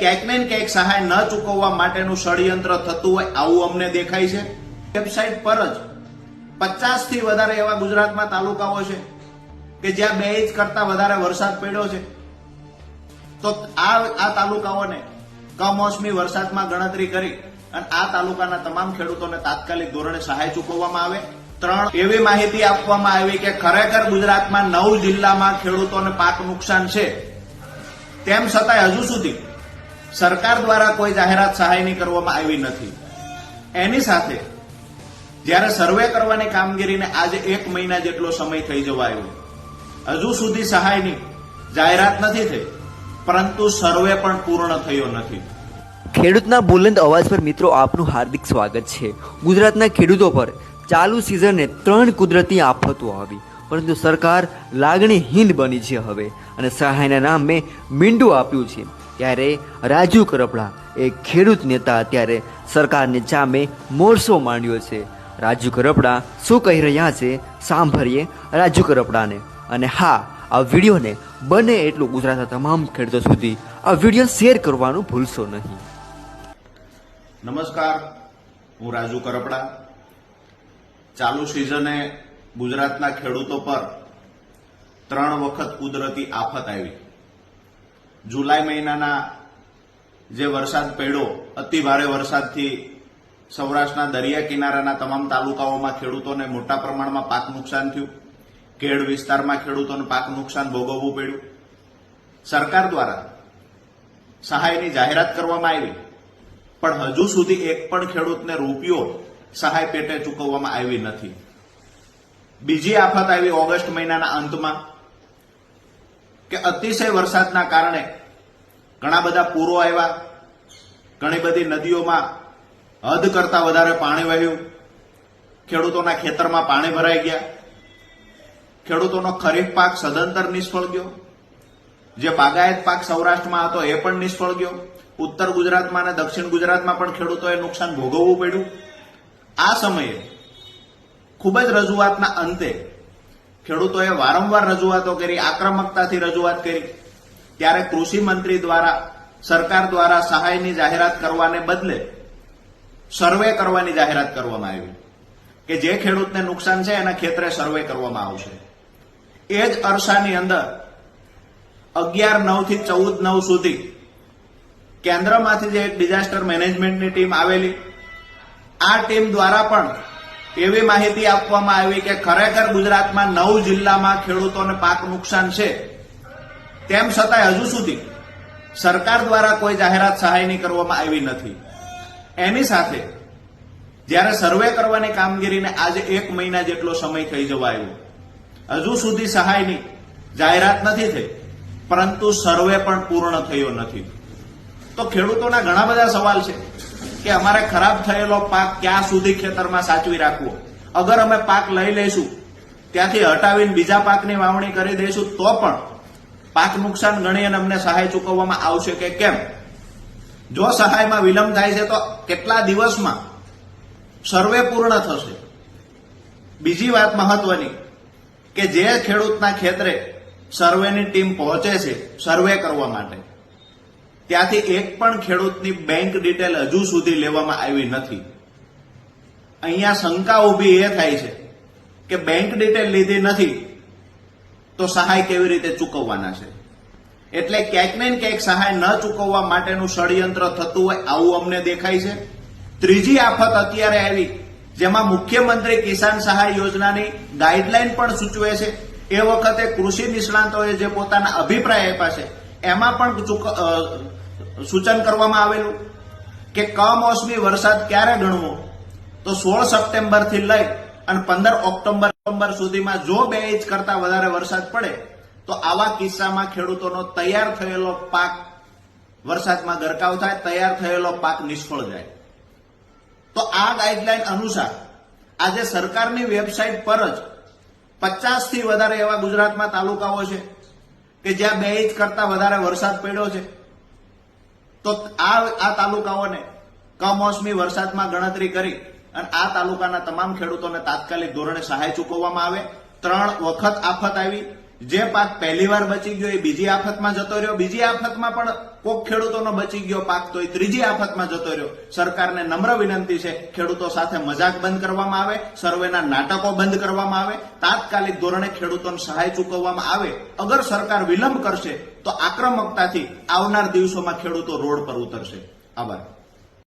ક્યાંક ને ક્યાંક સહાય ન ચૂકવવા માટેનું ષડયંત્ર થતું હોય, આવું અમને દેખાય છે. વેબસાઇટ પર જ પચાસથી વધારે એવા ગુજરાતમાં તાલુકાઓ છે કે જ્યાં બે ઇંચ કરતા વધારે વરસાદ પડ્યો છે. તો આ આ તાલુકાઓને કમોસમી વરસાદમાં ગણતરી કરી અને આ તાલુકાના તમામ ખેડૂતોને તાત્કાલિક ધોરણે સહાય ચૂકવવામાં આવે. ત્રણ, એવી માહિતી આપવામાં આવી કે ખરેખર ગુજરાતમાં નવ જિલ્લામાં ખેડૂતોને પાક નુકસાન છે. તેમ છતાંય હજુ સુધી સરકાર દ્વારા કોઈ જાહેરાત સહાયની કરવામાં આવી નથી. એની સાથે જ્યારે સર્વે કરવાની કામગીરીને આજે એક મહિના જેટલો સમય થઈ જવા આવ્યો. હજુ સુધી સહાયની જાહેરાત નથી થઈ, પરંતુ સર્વે પણ પૂર્ણ થયો નથી. ખેડૂતના બુલંદ અવાજ પર મિત્રો આપનું હાર્દિક સ્વાગત છે. ગુજરાતના ખેડૂતો પર ચાલુ સિઝને ત્રણ કુદરતી આફતો આવી, પરંતુ સરકાર લાગણીહીન બની છે હવે, અને સહાયના નામે મીંડું આપ્યું છે. ત્યારે રાજુ કરપડા એ ખેડૂત નેતા અત્યારે સરકારની સામે મોરસો માંડ્યો છે. રાજુ કરપડા શું કહી રહ્યા છે સાંભળીએ રાજુ કરપડાને. અને હા, આ વિડીયોને બને એટલું ગુજરાતના તમામ ખેડૂતો સુધી આ વીડિયો શેર કરવાનું ભૂલશો નહીં. નમસ્કાર, હું રાજુ કરપડા. ચાલુ સિઝને ગુજરાતના ખેડૂતો પર ત્રણ વખત કુદરતી આફત આવી. જુલાઈ મહિનાના જે વરસાદ પડ્યો, અતિ ભારે વરસાદથી સૌરાષ્ટ્રના દરિયા કિનારાના તમામ તાલુકાઓમાં ખેડૂતોને મોટા પ્રમાણમાં પાક નુકસાન થયું. કેડ વિસ્તારમાં ખેડૂતોને પાક નુકસાન ભોગવવું પડ્યું. સરકાર દ્વારા સહાયની જાહેરાત કરવામાં આવી, પણ હજુ સુધી એક પણ ખેડૂતને રૂપિયો સહાય પેટે ચૂકવવામાં આવી નથી. બીજી આફત આવી ઓગસ્ટ મહિનાના અંતમાં. કે અતિશય વરસાદના કારણે ઘણા બધા પૂરો આવ્યા. ઘણી બધી નદીઓમાં હદ કરતા વધારે પાણી વહ્યું. ખેડૂતોના ખેતરમાં પાણી ભરાઈ ગયા. ખેડૂતોનો ખરીફ પાક સદંતર નિષ્ફળ ગયો. જે બાગાયત પાક સૌરાષ્ટ્રમાં હતો એ પણ નિષ્ફળ ગયો. ઉત્તર ગુજરાતમાં અને દક્ષિણ ગુજરાતમાં પણ ખેડૂતોએ નુકસાન ભોગવવું પડ્યું. આ સમયે ખૂબ જ રજૂઆતના અંતે ખેડૂતોએ વારંવાર રજૂઆતો કરી, આક્રમકતાથી રજૂઆત કરી. ત્યારે કૃષિ મંત્રી દ્વારા, સરકાર દ્વારા સહાયની જાહેરાત કરવાને બદલે સર્વે કરવાની જાહેરાત કરવામાં આવી. કે જે ખેડૂતને નુકસાન છે, એના ખેતરે સર્વે કરવામાં આવશે. એ જ અરસાની અંદર અગિયાર નવથી ચૌદ નવ સુધી કેન્દ્રમાંથી જે એક ડિઝાસ્ટર મેનેજમેન્ટની ટીમ આવેલી, આ ટીમ દ્વારા પણ એવી માહિતી આપવામાં આવી કે ખરેખર ગુજરાતમાં નવ જિલ્લામાં ખેડૂતોને પાક નુકસાન છે. તેમ છતાંય હજુ સુધી સરકાર દ્વારા કોઈ જાહેરાત સહાયની કરવામાં આવી નથી. એની સાથે જ્યારે સર્વે કરવાની કામગીરીને આજે એક મહિના જેટલો સમય થઈ જવા આવ્યો. હજુ સુધી સહાયની જાહેરાત નથી થઈ, પરંતુ સર્વે પણ પૂર્ણ થયો નથી. તો ખેડૂતોના ઘણા બધા સવાલ છે. કે અમારે ખરાબ થયેલો પાક ક્યાં સુધી ખેતરમાં સાચવી રાખવો? અગર અમે પાક લઈ લઈશું, ત્યાંથી હટાવીને બીજા પાકની વાવણી કરી દઈશું, તો પણ પાક નુકસાન ગણી અને અમને સહાય ચૂકવવામાં આવશે કે કેમ? જો સહાયમાં વિલંબ થાય છે, તો કેટલા દિવસમાં? સર્વે પૂર્ણ થશે. બીજી વાત મહત્વની, કે જે ખેડૂતના ખેતરે સર્વેની ટીમ પહોંચે છે, સર્વે કરવા માટે. ત્યાંથી એક પણ ખેડૂતની બેંક ડિટેલ હજુ સુધી લેવામાં આવી નથી. અહીંયા શંકા ઊભી એ થાય છે કે બેંક ડિટેલ લીધી નથી, તો સહાય કેવી રીતે ચૂકવવાના છે? એટલે ક્યાંક ને ક્યાંક સહાય ન ચૂકવવા માટેનું ષડયંત્ર થતું હોય આવું અમને દેખાય છે. ત્રીજી આફત અત્યારે આવી, જેમાં મુખ્યમંત્રી કિસાન સહાય યોજનાની ગાઈડલાઈન પણ સૂચવે છે. એ વખતે કૃષિ નિષ્ણાંતોએ જે પોતાના અભિપ્રાય આપ્યા છે એમાં પણ સૂચન કરવામાં આવેલું કે કમોસમી વરસાદ ક્યારે ગણવો? તો સોળ સપ્ટેમ્બરથી લઈ અને પંદર ઓક્ટોબર ઓક્ટોબર સુધીમાં જો બે ઇંચ કરતા વધારે વરસાદ પડે, તો આવા કિસ્સામાં ખેડૂતોનો તૈયાર થયેલો પાક વરસાદમાં ગરકાવ થાય, તૈયાર થયેલો પાક નિષ્ફળ જાય. તો આ ગાઈડલાઈન અનુસાર આજે સરકારની વેબસાઇટ પર જ પચાસથી વધારે એવા ગુજરાતમાં તાલુકાઓ છે કે જ્યાં બે ઇંચ કરતા વધારે વરસાદ પડ્યો છે, તો આ આ તાલુકાઓને કમોસમી વરસાદમાં ગણતરી કરી અને આ તાલુકાના તમામ ખેડૂતોને તાત્કાલિક ધોરણે સહાય ચૂકવવામાં આવે. ત્રણ વખત આફત આવી જે પાક પહેલી વાર બચી ગયો એ બીજી આફતમાં જતો રહ્યો. બીજી આફતમાં પણ કોક ખેડૂતોનો બચી ગયો પાક, તો એ ત્રીજી આફતમાં જતો રહ્યો. સરકારને નમ્ર વિનંતી છે, ખેડૂતો સાથે મજાક બંધ કરવામાં આવે, સર્વેના નાટકો બંધ કરવામાં આવે, તાત્કાલિક ધોરણે ખેડૂતોને સહાય ચૂકવવામાં આવે. અગર સરકાર વિલંબ કરશે, તો આક્રમકતાથી આવનાર દિવસોમાં ખેડૂતો રોડ પર ઉતરશે. આભાર.